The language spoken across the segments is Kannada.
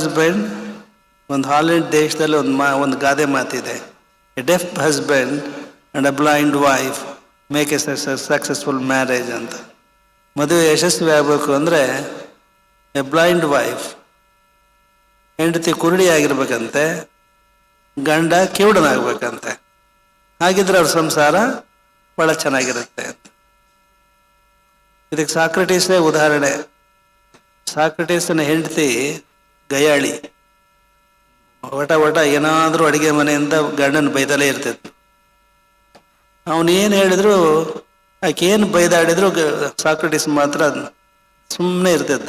ಹಸ್ಬೆಂಡ್ ಒಂದು ಹಾಲೆಂಡ್ ದೇಶದಲ್ಲಿ ಒಂದು ಮಾ, ಒಂದು ಗಾದೆ ಮಾತಿದೆ. A deaf husband and a blind wife make a successful marriage ಅಂತ. ಮದುವೆ ಯಶಸ್ವಿ ಆಗಬೇಕು ಅಂದರೆ ಎ ಬ್ಲೈಂಡ್ ವೈಫ್ ಹೆಂಡತಿ ಕುರುಡಿ ಆಗಿರ್ಬೇಕಂತೆ, ಗಂಡ ಕಿವುಡನಾಗಬೇಕಂತೆ. ಹಾಗಿದ್ರೆ ಅವ್ರ ಸಂಸಾರ ಭಾಳ ಚೆನ್ನಾಗಿರುತ್ತೆ ಅಂತ. ಇದಕ್ಕೆ ಸಾಕ್ರೆಟೀಸೇ ಉದಾಹರಣೆ. ಸಾಕ್ರೆಟೀಸನ ಹೆಂಡತಿ ಗಯಾಳಿ. ಒಟ ಒಟ ಏನಾದರೂ ಅಡಿಗೆ ಮನೆಯಿಂದ ಗಂಡನ ಬೈದಲೇ ಇರ್ತಿತ್ತು. ಅವನೇನು ಹೇಳಿದ್ರು ಆಕೆ ಏನು ಬೈದಾಡಿದ್ರು ಸಾಕ್ರೆಟೀಸ್ ಮಾತ್ರ ಸುಮ್ಮನೆ ಇರ್ತಿದ್ದ.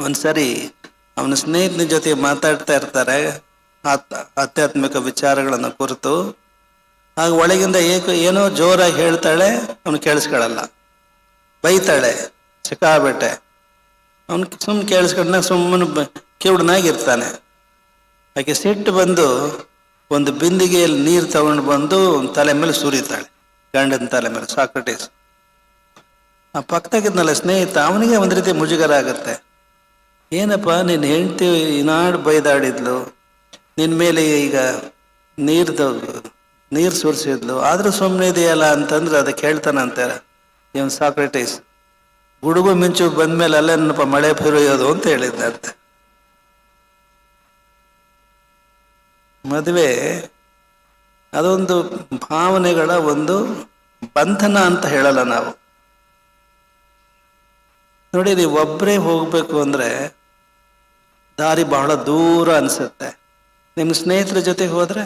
ಒಂದ್ಸರಿ ಅವನ ಸ್ನೇಹಿತನ ಜೊತೆ ಮಾತಾಡ್ತಾ ಇರ್ತಾರೆ, ಆತ್- ಆಧ್ಯಾತ್ಮಿಕ ವಿಚಾರಗಳನ್ನು ಕುರಿತು. ಆಗ ಒಳಗಿಂದ ಏಕ, ಏನೋ ಜೋರಾಗಿ ಹೇಳ್ತಾಳೆ, ಅವನು ಕೇಳಿಸ್ಕೊಳಲ್ಲ. ಬೈತಾಳೆ, ಸಿಕ್ಕಾಬಟ್ಟೆ. ಅವನು ಸುಮ್ಮನೆ ಕೇಳಿಸ್ಕೊಂಡ ಸುಮ್ಮನೆ ಕೇವುಡನಾಗಿರ್ತಾನೆ. ಆಕೆ ಸಿಟ್ಟು ಬಂದು ಒಂದು ಬಿಂದಿಗೆಯಲ್ಲಿ ನೀರು ತಗೊಂಡು ಬಂದು ಒಂದು ತಲೆ ಮೇಲೆ ಸುರಿತಾಳೆ. ಗಂಡನ ತಲೆ ಮೇಲೆ, ಸಾಕ್ರಟೀಸ್. ಆ ಪಕ್ಕದಾಗಿದ್ನಲ್ಲ ಸ್ನೇಹಿತ, ಅವನಿಗೆ ಒಂದು ರೀತಿ ಮುಜುಗರ ಆಗುತ್ತೆ. ಏನಪ್ಪ ನಿನ್ನ ಹೆಂಡತಿ ಇನಾಡು ಬೈದಾಡಿದ್ಲು. ನಿನ್ನ ಮೇಲೆ ಈಗ ನೀರ್ದು ನೀರು ಸುರಿಸಿದ್ಲು. ಆದರೂ ಸುಮ್ಮನೆ ಇದೆಯಲ್ಲ ಅಂತಂದ್ರೆ ಅದಕ್ಕೆ ಹೇಳ್ತಾನಂತೆ ಇವನು ಸಾಕ್ರೆಟೀಸ್. ಗುಡುಗು ಮಿಂಚು ಬಂದ್ಮೇಲೆ ಅಲ್ಲೇನಪ್ಪ ಮಳೆ ಸುರಿಯೋದು ಅಂತ ಹೇಳಿದ್ದಂತೆ ಮದುವೆ ಅದೊಂದು ಭಾವನೆಗಳ ಒಂದು ಬಂಧನ ಅಂತ ಹೇಳಲ್ಲ ನಾವು. ನೋಡಿ, ನೀವು ಒಬ್ಬರೇ ಹೋಗಬೇಕು ಅಂದರೆ ದಾರಿ ಬಹಳ ದೂರ ಅನಿಸುತ್ತೆ. ನಿಮ್ಮ ಸ್ನೇಹಿತರ ಜೊತೆಗೆ ಹೋದರೆ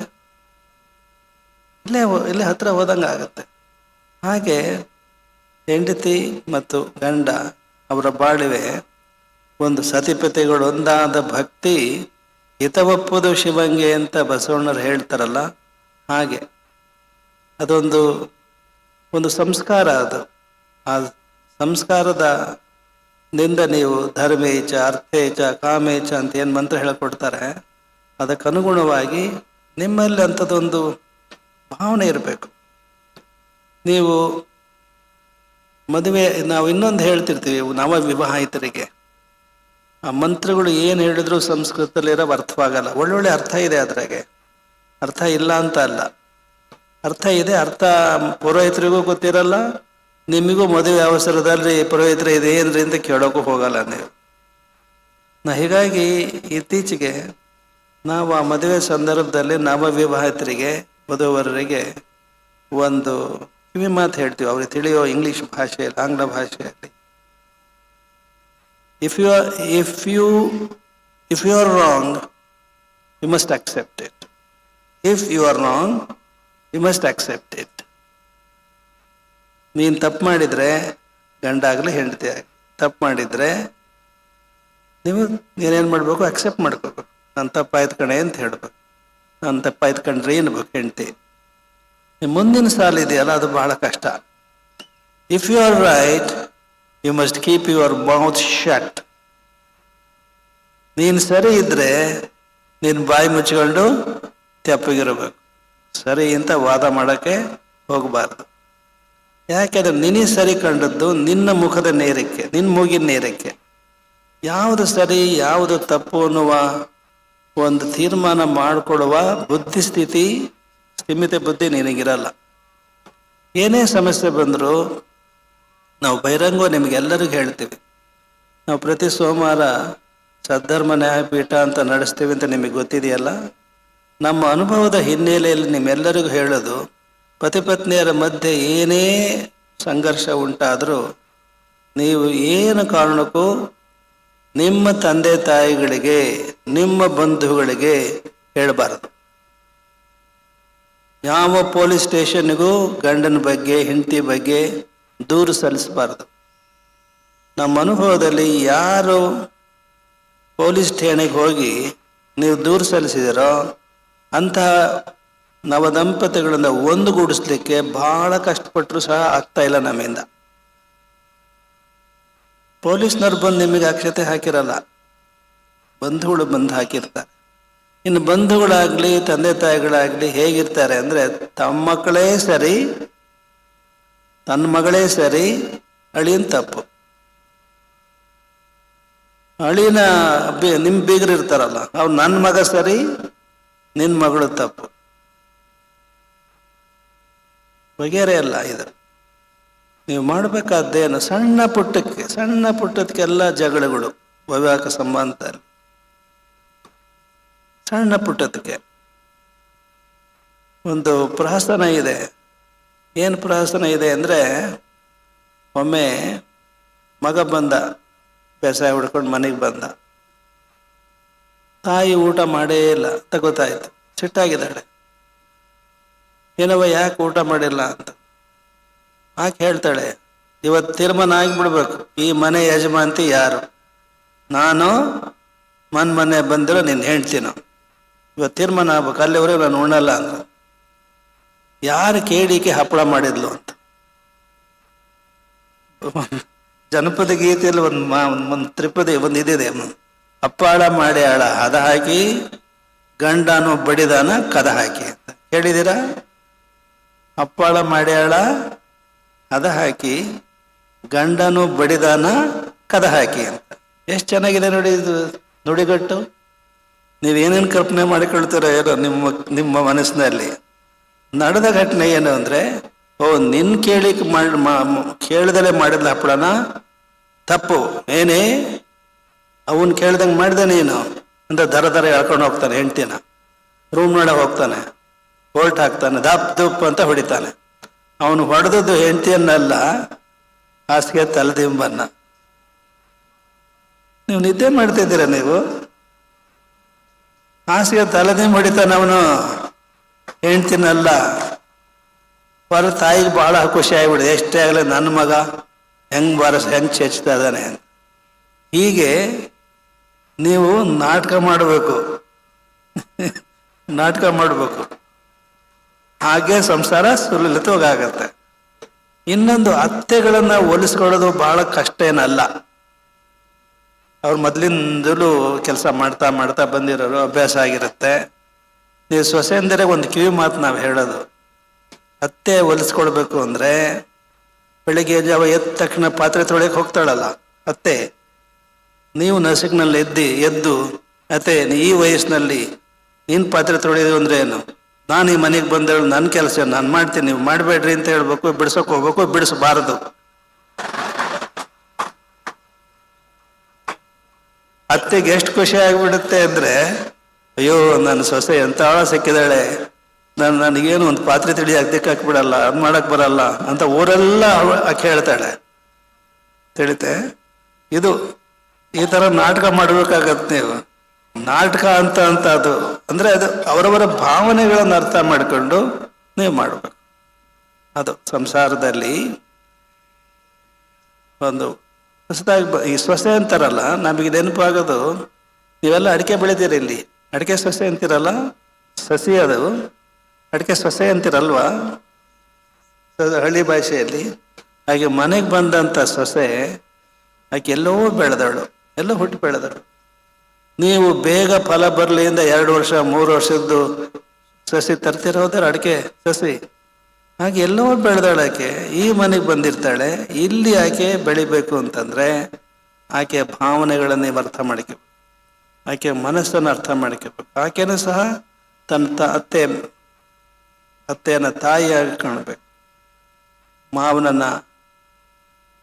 ಇಲ್ಲೇ ಇಲ್ಲೇ ಹತ್ರ ಹೋದಂಗೆ ಆಗುತ್ತೆ ಹಾಗೆ ಹೆಂಡತಿ ಮತ್ತು ಗಂಡ ಅವರ ಬಾಳಿವೆ. ಒಂದು ಸತಿಪತಿಗಳೊಂದಾದ ಭಕ್ತಿ ಹಿತವಪ್ಪುದು ಶಿವಂಗೆ ಅಂತ ಬಸವಣ್ಣರು ಹೇಳ್ತಾರಲ್ಲ, ಹಾಗೆ. ಅದೊಂದು, ಒಂದು ಸಂಸ್ಕಾರ ಅದು. ಆ ಸಂಸ್ಕಾರದ ನಿಂದ ನೀವು ಧರ್ಮೇಚ, ಅರ್ಥೇಚ, ಕಾಮೇಚ ಅಂತ ಏನು ಮಂತ್ರ ಹೇಳಿಕೊಡ್ತಾರೆ, ಅದಕ್ಕನುಗುಣವಾಗಿ ನಿಮ್ಮಲ್ಲಿ ಅಂಥದ್ದೊಂದು ಭಾವನೆ ಇರಬೇಕು. ನೀವು ಮದುವೆ ನಾವು ಇನ್ನೊಂದು ಹೇಳ್ತಿರ್ತೀವಿ ನವ ವಿವಾಹಿತರಿಗೆ ಆ ಮಂತ್ರಗಳು ಏನು ಹೇಳಿದ್ರು ಸಂಸ್ಕೃತದಲ್ಲಿರೋ ಅರ್ಥವಾಗಲ್ಲ. ಒಳ್ಳೊಳ್ಳೆ ಅರ್ಥ ಇದೆ ಅದ್ರಾಗೆ. ಅರ್ಥ ಇಲ್ಲ ಅಂತ ಅಲ್ಲ. ಅರ್ಥ ಇದೆ, ಅರ್ಥ ಪುರೋಹಿತರಿಗೂ ಗೊತ್ತಿರಲ್ಲ ನಿಮಗೂ ಮದುವೆ ಅವಸರದಲ್ಲಿ ಇದೆ ಇದೇನ್ರಿ ಅಂತ ಕೇಳೋಕ್ಕೂ ಹೋಗಲ್ಲ ನೀವು. ನಾ ಹೀಗಾಗಿ ಇತ್ತೀಚೆಗೆ ನಾವು ಆ ಮದುವೆ ಸಂದರ್ಭದಲ್ಲಿ ನವ ವಿವಾಹಿತರಿಗೆ ವಧುವರರಿಗೆ ಒಂದು ಕಿವಿ ಮಾತು ಹೇಳ್ತೀವಿ, ಅವ್ರಿಗೆ ತಿಳಿಯೋ ಇಂಗ್ಲಿಷ್ ಭಾಷೆಯಲ್ಲಿ ಆಂಗ್ಲ ಭಾಷೆಯಲ್ಲಿ if you are if you if you are wrong you must accept it if you are wrong you must accept it ನೀನು ತಪ್ಪು ಮಾಡಿದರೆ ಗಂಡ ಆಗಲಿ ಹೆಂಡತಿ ಆಗಲಿ ತಪ್ಪು ಮಾಡಿದರೆ ನೀವು ನೀನೇನು ಮಾಡಬೇಕು? ಅಕ್ಸೆಪ್ಟ್ ಮಾಡ್ಕೋಬೇಕು. ನಾನು ತಪ್ಪಾಯ್ತು ಕಣೆ ಅಂತ ಹೇಳ್ಬೇಕು. ನಾನು ತಪ್ಪಾಯ್ತು ಕಣ್ರಿ ಅನ್ಬೇಕು ಹೆಂಡತಿ? ಮುಂದಿನ ಸಾಲ ಇದೆಯಲ್ಲ, ಅದು ಬಹಳ ಕಷ್ಟ. If you are right you must keep your mouth shut ನೀನು ಸರಿ ಇದ್ರೆ ನೀನು ಬಾಯಿ ಮುಚ್ಕೊಂಡು ತೆಪ್ಪಗಿರಬೇಕು. ಸರಿ ಅಂತ ವಾದ ಮಾಡೋಕ್ಕೆ ಹೋಗಬಾರ್ದು. ಯಾಕೆಂದ್ರೆ ನಿನಗೆ ಸರಿ ಕಂಡದ್ದು ನಿನ್ನ ಮುಖದ ನೇರಕ್ಕೆ, ನಿನ್ನ ಮೂಗಿನ ನೇರಕ್ಕೆ. ಯಾವುದು ಸರಿ, ಯಾವುದು ತಪ್ಪು ಅನ್ನುವ ಒಂದು ತೀರ್ಮಾನ ಮಾಡಿಕೊಡುವ ಬುದ್ಧಿ ಸ್ಥಿಮಿತ ಬುದ್ಧಿ ನಿನಗಿರಲ್ಲ. ಏನೇ ಸಮಸ್ಯೆ ಬಂದರೂ ನಾವು ಬಹಿರಂಗ ನಿಮಗೆಲ್ಲರಿಗೂ ಹೇಳ್ತೀವಿ. ನಾವು ಪ್ರತಿ ಸೋಮವಾರ ಸದ್ಧರ್ಮ ನ್ಯಾಯಪೀಠ ಅಂತ ನಡೆಸ್ತೀವಿ ಅಂತ ನಿಮಗೆ ಗೊತ್ತಿದೆಯಲ್ಲ? ನಮ್ಮ ಅನುಭವದ ಹಿನ್ನೆಲೆಯಲ್ಲಿ ನಿಮ್ಮೆಲ್ಲರಿಗೂ ಹೇಳೋದು, ಪತಿ ಪತ್ನಿಯರ ಮಧ್ಯೆ ಏನೇ ಸಂಘರ್ಷ ಉಂಟಾದರೂ ನೀವು ಏನು ಕಾರಣಕ್ಕೂ ನಿಮ್ಮ ತಂದೆ ತಾಯಿಗಳಿಗೆ, ನಿಮ್ಮ ಬಂಧುಗಳಿಗೆ ಹೇಳಬಾರದು. ಯಾವ ಪೊಲೀಸ್ ಸ್ಟೇಷನ್ಗೂ ಗಂಡನ ಬಗ್ಗೆ, ಹೆಂಡತಿ ಬಗ್ಗೆ ದೂರು ಸಲ್ಲಿಸಬಾರ್ದು. ನಮ್ಮ ಅನುಭವದಲ್ಲಿ ಯಾರು ಪೊಲೀಸ್ ಠಾಣೆಗೆ ಹೋಗಿ ನೀವು ದೂರು ಸಲ್ಲಿಸಿದಿರೋ ಅಂತಹ ನವದಂಪತಿಗಳಿಂದ ಒಂದುಗೂಡಿಸ್ಲಿಕ್ಕೆ ಬಹಳ ಕಷ್ಟಪಟ್ಟರು ಸಹ ಆಗ್ತಾ ಇಲ್ಲ ನಮ್ಮಿಂದ. ಪೊಲೀಸ್ನವ್ರು ಬಂದು ನಿಮಗೆ ಅಕ್ಷತೆ ಹಾಕಿರಲ್ಲ. ಬಂಧುಗಳು ಬಂದು ಹಾಕಿರ್ತಾರೆ. ಇನ್ನು ಬಂಧುಗಳಾಗ್ಲಿ, ತಂದೆ ತಾಯಿಗಳಾಗ್ಲಿ ಹೇಗಿರ್ತಾರೆ ಅಂದ್ರೆ ತಮ್ಮ ಮಕ್ಕಳೇ ಸರಿ, ತನ್ನ ಮಗಳೇ ಸರಿ, ಅಳಿಯನ್ ತಪ್ಪು. ಅಳಿನ ನಿಮ್ ಬೀಗರು ಇರ್ತಾರಲ್ಲ ಅವ್ರು ನನ್ನ ಮಗ ಸರಿ, ನಿನ್ ಮಗಳು ತಪ್ಪು. ಬಗೆರೆ ಅಲ್ಲ ಇದು. ನೀವು ಮಾಡಬೇಕಾದ್ದೇನು ಸಣ್ಣ ಪುಟ್ಟಕ್ಕೆ, ಸಣ್ಣ ಪುಟ್ಟದಕ್ಕೆಲ್ಲ ಜಗಳಗಳು ವೈವಾಹಿಕ ಸಂಬಂಧದಲ್ಲಿ ಸಣ್ಣ ಪುಟ್ಟದಕ್ಕೆ. ಒಂದು ಪ್ರಹಸನ ಇದೆ. ಏನು ಪ್ರಹಸನ ಇದೆ ಅಂದರೆ, ಒಮ್ಮೆ ಮಗ ಬಂದ, ಬೇಸಾಯ ಹುಡ್ಕೊಂಡು ಮನೆಗೆ ಬಂದ. ತಾಯಿ ಊಟ ಮಾಡೇ ಇಲ್ಲ ಅಂತ ಗೊತ್ತಾಯ್ತು ಸಿಟ್ಟಾಗಿದ್ದಾಳೆ. ಏನವ ಯಾಕೆ ಊಟ ಮಾಡಿಲ್ಲ ಅಂತ. ಆಕೆ ಹೇಳ್ತಾಳೆ ಇವತ್ತು ತೀರ್ಮಾನ ಆಗಿಬಿಡ್ಬೇಕು, ಈ ಮನೆ ಯಜಮಾಂತಿ ಯಾರು? ನಾನು ಮನ್ ಮನೆ ಬಂದಿರೋ ನಿನ್ನ ಹೆಂಡ್ತೀನೋ. ಇವತ್ತು ತೀರ್ಮಾನ ಆಗ್ಬೇಕು. ಅಲ್ಲಿವರೆಗೂ ನಾನು ಉಣ್ಣಲ್ಲ ಅಂದ್ರೆ. ಯಾರು ಕೇಳಿಕೆ ಹಪ್ಪಳ ಮಾಡಿದ್ಲು ಅಂತ. ಜನಪದ ಗೀತೆಯಲ್ಲಿ ಒಂದು ಮಾ, ಒಂದು ತ್ರಿಪದಿ, ಒಂದು ಇದಿದೆ. ಅಪ್ಪಾಳ ಮಾಡಿ ಆಳ ಹದ ಹಾಕಿ, ಗಂಡನು ಬಡಿದಾನ ಕದ ಹಾಕಿ ಅಂತ. ಹೇಳಿದಿರಾ ಅಪ್ಪಾಳ ಮಾಡಿ ಆಳ ಹದ ಹಾಕಿ, ಗಂಡನು ಬಡಿದಾನ ಕದ ಹಾಕಿ ಅಂತ. ಎಷ್ಟು ಚೆನ್ನಾಗಿದೆ ನೋಡಿ ಇದು ನುಡಿಗಟ್ಟು. ನೀವೇನೇನು ಕಲ್ಪನೆ ಮಾಡಿಕೊಳ್ತೀರ ಏನೋ ನಿಮ್ಮ ನಿಮ್ಮ ಮನಸ್ಸಿನಲ್ಲಿ? ನಡೆದ ಘಟನೆ ಏನು ಅಂದರೆ, ಓ ನಿನ್ನ ಕೇಳಿ ಮಾಡಿ ಕೇಳ್ದಲೆ ಮಾಡಿದ ಹಪ್ಪಳನ ತಪ್ಪು. ಏನೇ? ಅವನು ಕೇಳ್ದಂಗೆ ಮಾಡಿದೆ ನೀನು. ಅಂತ ದರ ದರ ಎಳ್ಕೊಂಡು ಹೋಗ್ತಾನೆ ಹೆಂಡ್ತಿನ. ರೂಮ್ ನೋಡ ಹೋಗ್ತಾನೆ. ಹೋಲ್ಟ್ ಹಾಕ್ತಾನೆ. ದಪ್ ದುಪ್ ಅಂತ ಹೊಡಿತಾನೆ. ಅವನು ಹೊಡೆದದ್ದು ಹೆಂಡ್ತಿಯನ್ನಲ್ಲ, ಹಾಸಿಗೆ ತಲೆದಿಂಬನ್ನ. ನೀವು ನಿದ್ದೆ ಮಾಡ್ತಿದ್ದೀರ ನೀವು? ಹಾಸಿಗೆ ತಲೆನೇ ಹೊಡಿತಾನೆ ಅವನು. ಹೆಂಡ್ತಿನಲ್ಲ. ಹೊರ ತಾಯಿಗೆ ಬಹಳ ಖುಷಿ ಆಗಿಬಿಡಿದೆ ಎಷ್ಟೇ ಆಗಲಿ ನನ್ನ ಮಗ ಹೆಂಗ್ ಬಾರಸ್ ಹೆಂಗ್ ಚೆಚ್ತಾ ಇದ್ದಾನೆ ಹೀಗೆ ನೀವು ನಾಟಕ ಮಾಡಬೇಕು. ನಾಟಕ ಮಾಡಬೇಕು. ಹಾಗೆ ಸಂಸಾರ ಸುಲಲಿತವಾಗತ್ತೆ. ಇನ್ನೊಂದು ಅತ್ತೆಗಳನ್ನ ಹೋಲಿಸ್ಕೊಳ್ಳೋದು ಬಹಳ ಕಷ್ಟ ಏನಲ್ಲ. ಅವ್ರು ಮೊದಲಿಂದಲೂ ಕೆಲಸ ಮಾಡ್ತಾ ಮಾಡ್ತಾ ಬಂದಿರೋರು, ಅಭ್ಯಾಸ ಆಗಿರುತ್ತೆ. ನೀವು ಸೊಸೆಂದರೆ ಒಂದು ಕಿವಿ ಮಾತು ನಾವು ಹೇಳೋದು. ಅತ್ತೆ ಹೊಲಿಸ್ಕೊಳ್ಬೇಕು ಅಂದರೆ ಬೆಳಿಗ್ಗೆ ಜಾವ ಎದ್ದ ತಕ್ಷಣ ಪಾತ್ರೆ ತೊಳೆಯಕ್ಕೆ ಹೋಗ್ತಾಳಲ್ಲ, ಅತ್ತೆ. ನೀವು ನಸಿಕ್ನಲ್ಲಿ ಎದ್ದಿ, ಎದ್ದು, ಅತ್ತೆ ಈ ವಯಸ್ಸಿನಲ್ಲಿ ನೀನು ಪಾತ್ರೆ ತೊಳೆಯೋದು ಅಂದ್ರೆ ಏನು? ನಾನು ಈ ಮನೆಗೆ ಬಂದೇಳು ನನ್ನ ಕೆಲಸ, ನಾನು ಮಾಡ್ತೀನಿ, ನೀವು ಮಾಡಬೇಡ್ರಿ ಅಂತ ಹೇಳ್ಬೇಕು, ಬಿಡ್ಸೋಕೆ ಹೋಗ್ಬೇಕು, ಬಿಡಿಸಬಾರದು. ಅತ್ತೆಗೆ ಎಷ್ಟು ಖುಷಿ ಆಗಿಬಿಡುತ್ತೆ ಅಂದ್ರೆ, ಅಯ್ಯೋ, ನನ್ನ ಸೊಸೆ ಎಂತ ಆಳ ಸಿಕ್ಕಿದಾಳೆ. ನಾನು, ನನಗೇನು ಒಂದು ಪಾತ್ರೆ ತಿಳಿ ಅಗ್ದಕ್ಕೆ ಹಾಕ್ಬಿಡಲ್ಲ, ಅದು ಮಾಡಕ್ಕೆ ಬರಲ್ಲ ಅಂತ ಊರೆಲ್ಲ ಆಕೆ ಹೇಳ್ತಾಳೆ. ತಿಳಿತೆ? ಇದು, ಈ ಥರ ನಾಟಕ ಮಾಡಬೇಕಾಗತ್ತೆ ನೀವು. ನಾಟಕ ಅಂತ ಅಂತ ಅದು. ಅಂದ್ರೆ ಅದು ಅವರವರ ಭಾವನೆಗಳನ್ನು ಅರ್ಥ ಮಾಡ್ಕೊಂಡು ನೀವು ಮಾಡಬೇಕು. ಅದು ಸಂಸಾರದಲ್ಲಿ ಒಂದು ಹೊಸದಾಗಿ ಈ ಸೊಸೆ ಅಂತಾರಲ್ಲ, ನಮಗೆ ನೆನಪಾಗೋದು, ನೀವೆಲ್ಲ ಅಡಿಕೆ ಬೆಳೆದಿರಿ ಇಲ್ಲಿ. ಅಡಿಕೆ ಸೊಸೆ ಅಂತೀರಲ್ಲ? ಸಸಿ ಅದು. ಅಡಿಕೆ ಸೊಸೆ ಅಂತೀರಲ್ವಾ? ಹಳ್ಳಿ ಭಾಷೆಯಲ್ಲಿ. ಹಾಗೆ ಮನೆಗೆ ಬಂದಂಥ ಸೊಸೆ ಆಕೆ ಎಲ್ಲೋ ಬೆಳೆದಳು ಎಲ್ಲೋ ಹುಟ್ಟಿ ಬೆಳೆದಳು ನೀವು ಬೇಗ ಫಲ ಬರಲಿ ಅಂತ ಎರಡು ವರ್ಷ, ಮೂರು ವರ್ಷದ್ದು ಸಸಿ ತರ್ತಿರೋದ್ರ ಅಡಿಕೆ ಸಸಿ. ಹಾಗೆ ಎಲ್ಲೋ ಬೆಳೆದಾಳೆ ಆಕೆ ಈ ಮನೆಗೆ ಬಂದಿರ್ತಾಳೆ, ಇಲ್ಲಿ ಆಕೆ ಬೆಳಿಬೇಕು ಅಂತಂದ್ರೆ ಆಕೆ ಭಾವನೆಗಳನ್ನು ನೀವು ಅರ್ಥ ಮಾಡ್ಕೋಬೇಕು ಆಕೆ ಮನಸ್ಸನ್ನು ಅರ್ಥ ಮಾಡ್ಕೋಬೇಕು. ಆಕೆನೂ ಸಹ ತನ್ನ ತ ಅತ್ತೆ, ಅತ್ತೆಯನ್ನ ತಾಯಿಯಾಗಿ ಕಾಣಬೇಕು. ಮಾವನನ್ನ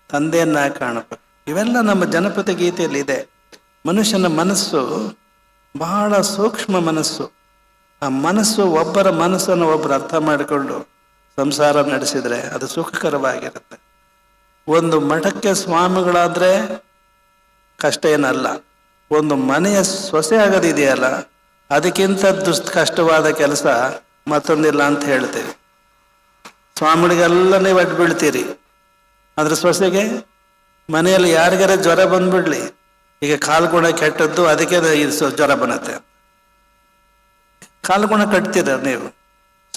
ತಂದೆಯನ್ನ ಕಾಣಬೇಕು. ಇವೆಲ್ಲ ನಮ್ಮ ಜನಪದ ಗೀತೆಯಲ್ಲಿ ಇದೆ. ಮನುಷ್ಯನ ಮನಸ್ಸು ಬಹಳ ಸೂಕ್ಷ್ಮ ಮನಸ್ಸು. ಆ ಮನಸ್ಸು ಒಬ್ಬರ ಮನಸ್ಸನ್ನು ಒಬ್ಬರು ಅರ್ಥ ಮಾಡಿಕೊಂಡು ಸಂಸಾರ ನಡೆಸಿದ್ರೆ ಅದು ಸುಖಕರವಾಗಿರುತ್ತೆ. ಒಂದು ಮಠಕ್ಕೆ ಸ್ವಾಮಿಗಳಾದ್ರೆ ಕಷ್ಟ ಏನಲ್ಲ. ಒಂದು ಮನೆಯ ಸೊಸೆ ಆಗೋದಿದೆಯಲ್ಲ, ಅದಕ್ಕಿಂತ ದುಷ್ಟ ಕಷ್ಟವಾದ ಕೆಲಸ ಮತ್ತೊಂದಿಲ್ಲ ಅಂತ ಹೇಳ್ತೇವೆ. ಸ್ವಾಮಿಗಳಿಗೆಲ್ಲ ನೀವು ಅಡ್ಡು ಬೀಳ್ತೀರಿ ಅದ್ರ ಸೊಸೆಗೆ ಮನೆಯಲ್ಲಿ ಯಾರಿಗಾರ ಜ್ವರ ಬಂದ್ಬಿಡ್ಲಿ. ಈಗ ಕಾಲ್ಗುಣ ಕೆಟ್ಟದ್ದು, ಅದಕ್ಕೆ ಜ್ವರ ಬರುತ್ತೆ. ಕಾಲ್ಗುಣ ಕಟ್ತೀರ ನೀವು?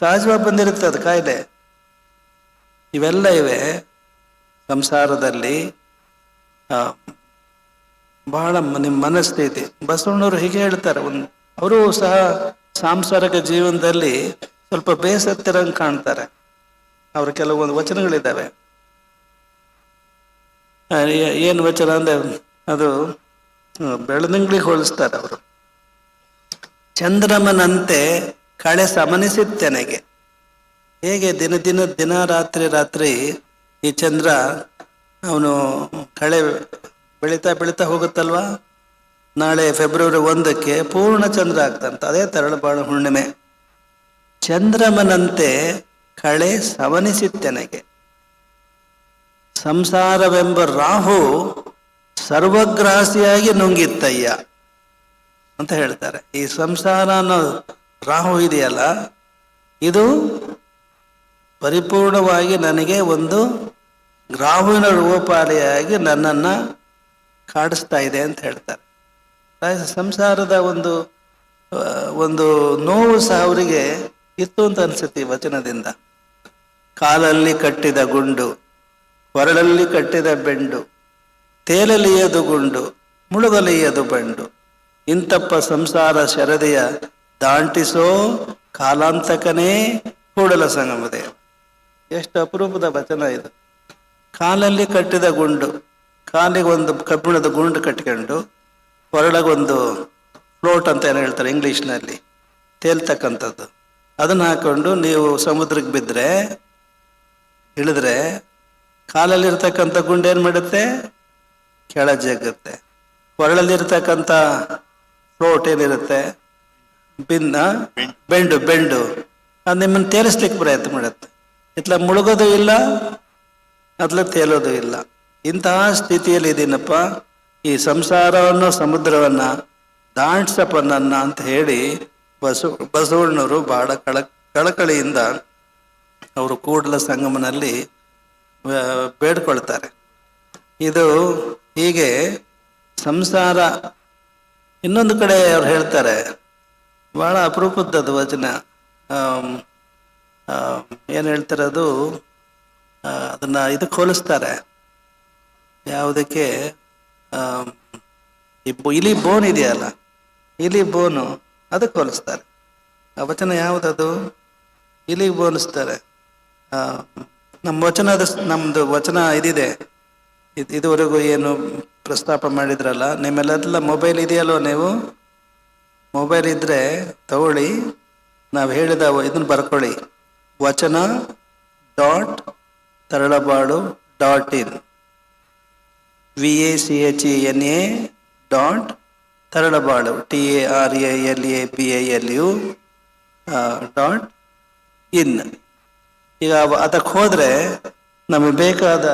ಸಹಜವಾಗಿ ಬಂದಿರುತ್ತೆ ಅದು ಕಾಯಿಲೆ ಇವೆಲ್ಲ ಇವೆ. ಸಂಸಾರದಲ್ಲಿ ಬಹಳ ನಿಮ್ಮ ಮನಸ್ಥಿತಿ ಬಸವಣ್ಣವರು ಹೀಗೆ ಹೇಳ್ತಾರೆ. ಒಂದು, ಅವರು ಸಹ ಸಾಂಸಾರಿಕ ಜೀವನದಲ್ಲಿ ಸ್ವಲ್ಪ ಬೇಸತ್ತಿರಂಗೆ ಕಾಣ್ತಾರೆ. ಅವ್ರ ಕೆಲವೊಂದು ವಚನಗಳಿದ್ದಾವೆ. ಏನು ವಚನ ಅಂದ್ರೆ, ಅದು ಬೆಳದಿಂಗ್ಳಿಗೆ ಹೋಲಿಸ್ತಾರೆ ಅವರು. ಚಂದ್ರಮನಂತೆ ಕಳೆ ಸಮನಿಸಿತ್ತೆನೆಗೆ. ಹೇಗೆ ದಿನ ದಿನ ದಿನ ರಾತ್ರಿ ರಾತ್ರಿ ಈ ಚಂದ್ರ ಅವನು ಕಳೆ ಬೆಳೀತಾ ಬೆಳೀತಾ ಹೋಗುತ್ತಲ್ವಾ? ನಾಳೆ ಫೆಬ್ರವರಿ ಒಂದಕ್ಕೆ ಪೂರ್ಣ ಚಂದ್ರ ಆಗ್ತಂತ. ಅದೇ ತರಳಬಾಳು ಹುಣ್ಣಿಮೆ. ಚಂದ್ರಮನಂತೆ ಕಳೆ ಸಮನಿಸಿತ್ತೆನಗೆ. ಸಂಸಾರವೆಂಬ ರಾಹು ಸರ್ವಗ್ರಾಸಿಯಾಗಿ ನುಂಗಿತ್ತಯ್ಯ ಅಂತ ಹೇಳ್ತಾರೆ. ಈ ಸಂಸಾರ ಅನ್ನೋ ರಾಹು ಇದೆಯಲ್ಲ? ಇದು ಪರಿಪೂರ್ಣವಾಗಿ ನನಗೆ ಒಂದು ರಾಹುವಿನ ರೂಪಾಲಿಯಾಗಿ ನನ್ನನ್ನು ಕಾಡಿಸ್ತಾ ಇದೆ ಅಂತ ಹೇಳ್ತಾರೆ. ಸಂಸಾರದ ಒಂದು ಒಂದು ನೋವು ಸಹ ಇತ್ತು ಅಂತ ಅನ್ಸುತ್ತೆ ವಚನದಿಂದ. ಕಾಲಲ್ಲಿ ಕಟ್ಟಿದ ಗುಂಡು, ಹೊರಳಲ್ಲಿ ಕಟ್ಟಿದ ಬೆಂಡು ತೇಲಲಿಯದು ಗುಂಡು ಮುಳುಗಲಿಯದು ಬಂಡು ಇಂತಪ್ಪ ಸಂಸಾರ ಶರದೆಯ ದಾಂಟಿಸೋ ಕಾಲಾಂತಕನೇ ಕೂಡಲ ಸಂಗಮದೇವ ಎಷ್ಟು ಅಪರೂಪದ ವಚನ ಇದು. ಕಾಲಲ್ಲಿ ಕಟ್ಟಿದ ಗುಂಡು, ಕಾಲಿಗೆ ಒಂದು ಕಬ್ಬಿಣದ ಗುಂಡು ಕಟ್ಕೊಂಡು ಹೊರಳಗೊಂದು ಫ್ಲೋಟ್ ಅಂತ ಏನು ಹೇಳ್ತಾರೆ ಇಂಗ್ಲೀಷ್ನಲ್ಲಿ, ತೇಲ್ತಕ್ಕಂಥದ್ದು. ಅದನ್ನ ಹಾಕೊಂಡು ನೀವು ಸಮುದ್ರಕ್ಕೆ ಬಿದ್ದರೆ ಇಳಿದ್ರೆ ಕಾಲಲ್ಲಿರ್ತಕ್ಕಂಥ ಗುಂಡು ಏನು ಮಾಡುತ್ತೆ? ಕೆಳ ಜಗ್ಗುತ್ತೆ. ಹೊರಳಲ್ಲಿರ್ತಕ್ಕಂಥ ಫ್ಲೋಟ್ ಏನಿರುತ್ತೆ? ಬಿನ್ನ ಬೆಂಡು ಬೆಂಡು. ಅದು ನಿಮ್ಮನ್ನು ತೇಲಿಸ್ಲಿಕ್ಕೆ ಪ್ರಯತ್ನ ಮಾಡುತ್ತೆ. ಇತ್ಲ ಮುಳುಗೋದು ಇಲ್ಲ ಅದ್ಲ ತೇಲೋದು ಇಲ್ಲ. ಇಂತಹ ಸ್ಥಿತಿಯಲ್ಲಿ ಇದೀನಪ್ಪ, ಈ ಸಂಸಾರವನ್ನು, ಸಮುದ್ರವನ್ನ ದಾಂಡ್ಸಪ್ಪ ನನ್ನ ಅಂತ ಹೇಳಿ ಬಸವ ಬಸವಣ್ಣವರು ಬಹಳ ಕಳ, ಕಳಕಳಿಯಿಂದ ಅವರು ಕೂಡಲ ಸಂಗಮನಲ್ಲಿ ಬೇಡ್ಕೊಳ್ತಾರೆ. ಇದು ಹೀಗೆ ಸಂಸಾರ, ಇನ್ನೊಂದು ಕಡೆ ಅವ್ರು ಹೇಳ್ತಾರೆ ಬಹಳ ಅಪರೂಪದ್ದದು ವಚನ. ಏನು ಹೇಳ್ತಾರೆ ಅದು ಅದನ್ನ ಇದಕ್ಕೆ ಹೋಲಿಸ್ತಾರೆ ಯಾವುದಕ್ಕೆ? ಇಲಿ ಬೋನ್ ಇದೆಯಲ್ಲ? ಇಲಿ ಬೋನು ಅದಕ್ಕೆ ಹೋಲಿಸ್ತಾರೆ ಆ ವಚನ ಯಾವುದದು? ಇಲಿಗೆ ಬೋನಿಸ್ತಾರೆ ಆ, ನಮ್ಮ ವಚನದ ನಮ್ದು ವಚನ ಇದಿದೆ. ಇದ್- ಇದುವರೆಗೂ ಏನು ಪ್ರಸ್ತಾಪ ಮಾಡಿದ್ರಲ್ಲ ನಿಮ್ಮೆಲ್ಲ ಮೊಬೈಲ್ ಇದೆಯಲ್ವ ನೀವು? ಮೊಬೈಲ್ ಇದ್ರೆ ತಗೊಳ್ಳಿ. ನಾವು ಹೇಳಿದ ಇದನ್ನು ಬರ್ಕೊಳ್ಳಿ. Vachana dot Taralabalu dot in. V A C H E N A dot Taralabalu. T A R A L A B A L U dot in. ಈಗ ಅದಕ್ಕೆ ಹೋದರೆ ನಮಗೆ ಬೇಕಾದ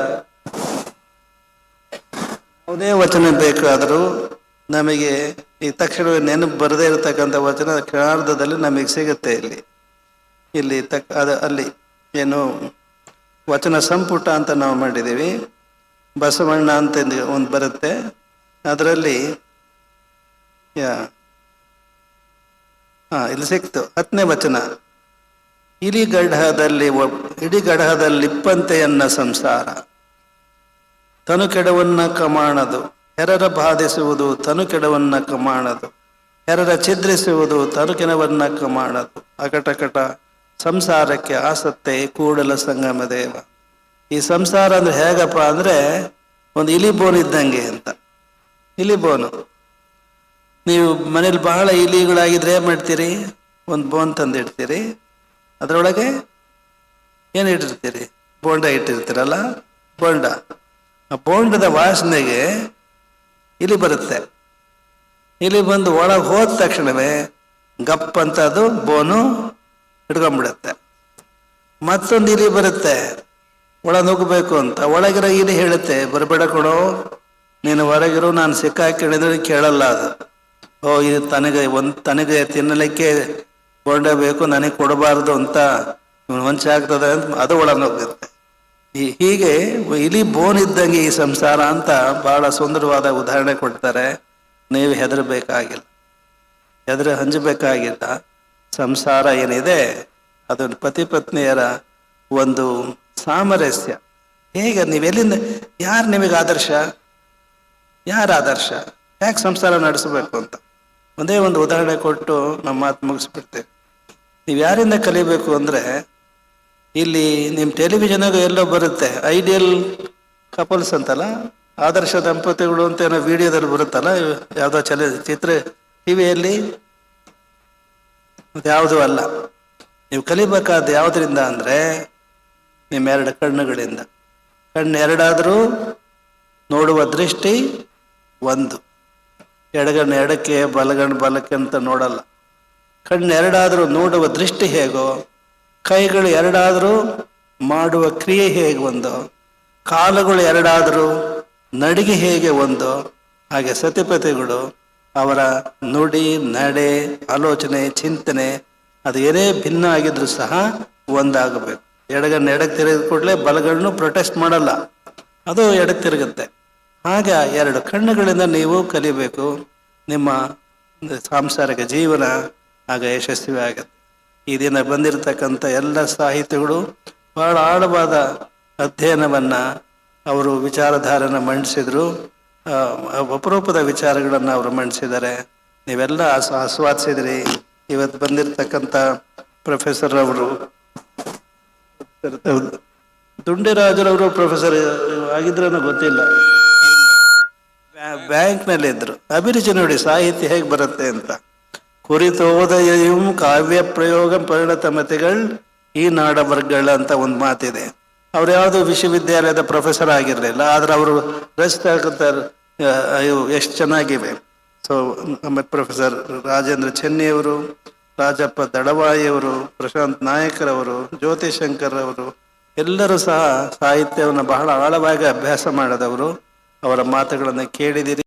ಯಾವುದೇ ವಚನ ಬೇಕಾದರೂ ನಮಗೆ ಈ ತಕ್ಷಣವೇ ನೆನಪು ಬರದೇ ಇರತಕ್ಕಂಥ ವಚನ ಕ್ಷಣಾರ್ಧದಲ್ಲಿ ನಮಗೆ ಸಿಗುತ್ತೆ ಇಲ್ಲಿ. ಇಲ್ಲಿ ತಕ್ಕ ಅದು ಅಲ್ಲಿ ಏನು ವಚನ ಸಂಪುಟ ಅಂತ ನಾವು ಮಾಡಿದ್ದೀವಿ. ಬಸವಣ್ಣ ಅಂತ ಒಂದು ಬರುತ್ತೆ. ಅದರಲ್ಲಿ ಯಾ, ಹಾ, ಇಲ್ಲಿ ಸಿಕ್ತು. ಹತ್ತನೇ ವಚನ. ಇಲಿ ಇಡಿಗಢದಲ್ಲಿಪ್ಪಂತೆಯನ್ನ ಸಂಸಾರ. ತನು ಕೆಡವನ್ನ ಕಮಾಣದು. ಹೆರರ ಬಾಧಿಸುವುದು ತನುಕೆಡವನ್ನ ಕಮಾಣದು. ಹೆರರ ಛಿದ್ರಿಸುವುದು ತನುಕಿನವನ್ನ ಕಮಾಣದು. ಅಕಟಕಟ ಸಂಸಾರಕ್ಕೆ ಆಸತ್ತೆ ಕೂಡಲ ಸಂಗಮ ದೇವ. ಈ ಸಂಸಾರ ಅಂದ್ರೆ ಹೇಗಪ್ಪ ಅಂದ್ರೆ ಒಂದು ಇಲಿ ಬೋನ್ ಇದ್ದಂಗೆ ಅಂತ. ಇಲಿ ಬೋನು ನೀವು ಮನೇಲಿ ಬಹಳ ಇಲಿಗಳಾಗಿದ್ರೆ ಏನ್ ಮಾಡ್ತೀರಿ? ಒಂದು ಬೋನ್ ತಂದಿಡ್ತೀರಿ. ಅದರೊಳಗೆ ಏನು ಇಟ್ಟಿರ್ತೀರಿ? ಬೋಂಡ ಇಟ್ಟಿರ್ತೀರಲ್ಲ? ಬೋಂಡ. ಆ ಬೋಂಡದ ವಾಸನೆಗೆ ಇಲಿ ಬರುತ್ತೆ. ಇಲ್ಲಿ ಬಂದು ಒಳಗೆ ಹೋದ ತಕ್ಷಣವೇ ಗಪ್ ಅಂತ ಅದು ಬೋನು ಹಿಡ್ಕೊಂಡ್ಬಿಡುತ್ತೆ. ಮತ್ತೊಂದು ಇಲಿ ಬರುತ್ತೆ. ಒಳ ನುಗ್ಗಬೇಕು ಅಂತ. ಒಳಗಿರೋ ಇಲಿ ಹೇಳುತ್ತೆ, ಬರಬೇಡ ಕೊಡೋ ನೀನು ಹೊರಗಿರೋ, ನಾನು ಸಿಕ್ಕಾಕಿಳಿದ್ರೆ ಕೇಳಲ್ಲ ಅದು. ಓ, ಇದು ತನಗೆ ಒಂದು ತನಗೆ ತಿನ್ನಲಿಕ್ಕೆ ಬೇಕು, ನನಗೆ ಕೊಡಬಾರ್ದು ಅಂತ ಇವನು ಅಂತ ಅದು ಒಳ ನುಗ್ಗುತ್ತೆ. ಹೀಗೆ ಇಲಿ ಬೋನ್ ಇದ್ದಂಗೆ ಈ ಸಂಸಾರ ಅಂತ ಬಹಳ ಸುಂದರವಾದ ಉದಾಹರಣೆ ಕೊಡ್ತಾರೆ. ನೀವು ಹೆದರಬೇಕಾಗಿಲ್ಲ. ಹೆದರ ಹಂಚಬೇಕಾಗಿಲ್ಲ ಸಂಸಾರ ಏನಿದೆ, ಅದು ಪತಿ ಪತ್ನಿಯರ ಒಂದು ಸಾಮರಸ್ಯ. ಹೇಗೆ ನೀವೆಲ್ಲಿಂದ ಯಾರು ನಿಮಗೆ ಆದರ್ಶ? ಯಾರ ಆದರ್ಶ? ಯಾಕೆ ಸಂಸಾರ ನಡೆಸಬೇಕು ಅಂತ? ಒಂದೇ ಒಂದು ಉದಾಹರಣೆ ಕೊಟ್ಟು ನಮ್ಮ ಮಾತು ಮುಗಿಸ್ಬಿಡ್ತೇವೆ. ನೀವು ಯಾರಿಂದ ಕಲಿಬೇಕು ಅಂದರೆ ಇಲ್ಲಿ ನಿಮ್ಮ ಟೆಲಿವಿಷನ್ಗೂ ಎಲ್ಲೋ ಬರುತ್ತೆ. ಐಡಿಯಲ್ ಕಪಲ್ಸ್ ಅಂತಲ್ಲ? ಆದರ್ಶ ದಂಪತಿಗಳು ಅಂತ ಏನೋ ವಿಡಿಯೋದಲ್ಲಿ ಬರುತ್ತಲ್ಲ? ಯಾವುದೋ ಚಲ ಚಿತ್ರ ಟಿವಿಯಲ್ಲಿ? ಯಾವುದೂ ಅಲ್ಲ. ನೀವು ಕಲಿಬೇಕಾದ ಯಾವುದರಿಂದ ಅಂದರೆ ನಿಮ್ಮ ಎರಡು ಕಣ್ಣುಗಳಿಂದ. ಕಣ್ಣು ಎರಡಾದರೂ ನೋಡುವ ದೃಷ್ಟಿ ಒಂದು. ಎಡಗಣ್ಣು ಎಡಕ್ಕೆ, ಬಲಗಣ್ಣು ಬಲಕ್ಕೆ ಅಂತ ನೋಡಲ್ಲ. ಕಣ್ಣು ಎರಡಾದರೂ ನೋಡುವ ದೃಷ್ಟಿ ಹೇಗೋ ಕೈಗಳು ಎರಡಾದರೂ ಮಾಡುವ ಕ್ರಿಯೆ ಹೇಗೆ ಒಂದು? ಕಾಲುಗಳು ಎರಡಾದರೂ ನಡಿಗೆ ಹೇಗೆ ಒಂದು? ಹಾಗೆ ಸತಿಪತಿಗಳು ಅವರ ನುಡಿ, ನಡೆ, ಆಲೋಚನೆ, ಚಿಂತನೆ ಅದು ಏನೇ ಭಿನ್ನ ಆಗಿದ್ರು ಸಹ ಒಂದಾಗಬೇಕು. ಎಡಗಣ್ಣು ಎಡಕ್ಕೆ ತಿರುಗಿದ ಕೂಡಲೇ ಬಲಗಣ್ಣು ಪ್ರೊಟೆಸ್ಟ್ ಮಾಡಲ್ಲ. ಅದು ಎಡಕ್ಕೆ ತಿರುಗುತ್ತೆ. ಹಾಗೆ ಎರಡು ಕಣ್ಣುಗಳಿಂದ ನೀವು ಕಲಿಬೇಕು. ನಿಮ್ಮ ಸಾಂಸಾರಿಕ ಜೀವನ ಆಗ ಯಶಸ್ವಿ ಆಗುತ್ತೆ ಈ ದಿನ ಬಂದಿರತಕ್ಕಂಥ ಎಲ್ಲ ಸಾಹಿತಿಗಳು ಬಹಳ ಆಳವಾದ ಅಧ್ಯಯನವನ್ನ ಅವರು ವಿಚಾರಧಾರನ ಮಂಡಿಸಿದ್ರು. ಅಪರೂಪದ ವಿಚಾರಗಳನ್ನು ಅವರು ಮಂಡಿಸಿದ್ದಾರೆ. ನೀವೆಲ್ಲ ಆಸ್, ಆಸ್ವಾದಿಸಿದ್ರಿ. ಇವತ್ತು ಬಂದಿರತಕ್ಕಂಥ ಪ್ರೊಫೆಸರ್ ಅವರು. ದುಂಡಿರಾಜರವರು ಪ್ರೊಫೆಸರ್, ಆಗಿದ್ರೇನೋ ಗೊತ್ತಿಲ್ಲ. ಬ್ಯಾಂಕ್ನಲ್ಲಿ ಇದ್ರು ಅಭಿರುಚಿ ನೋಡಿ ಸಾಹಿತ್ಯ ಹೇಗೆ ಬರುತ್ತೆ ಅಂತ. ಕುರಿತೋದಯಂ ಕಾವ್ಯ ಪ್ರಯೋಗ ಪರಿಣತ ಮತಿಗಳ್ ಈ ನಾಡವರ್ಗಳ ಅಂತ ಒಂದು ಮಾತಿದೆ. ಅವ್ರು ಯಾವುದು ವಿಶ್ವವಿದ್ಯಾಲಯದ ಪ್ರೊಫೆಸರ್ ಆಗಿರಲಿಲ್ಲ, ಆದ್ರೆ ಅವರು ಇವು ಎಷ್ಟು ಚೆನ್ನಾಗಿವೆ. ಸೊ ನಮ್ಮ ಪ್ರೊಫೆಸರ್ ರಾಜೇಂದ್ರ ಚೆನ್ನಿಯವರು, ರಾಜಪ್ಪ ದಡವಾಯಿಯವರು ಪ್ರಶಾಂತ್ ನಾಯಕರವರು ಜ್ಯೋತಿ ಶಂಕರ್ ಅವರು, ಎಲ್ಲರೂ ಸಹ ಸಾಹಿತ್ಯವನ್ನು ಬಹಳ ಆಳವಾಗಿ ಅಭ್ಯಾಸ ಮಾಡಿದವರು. ಅವರ ಮಾತುಗಳನ್ನು ಕೇಳಿದಿರಿ.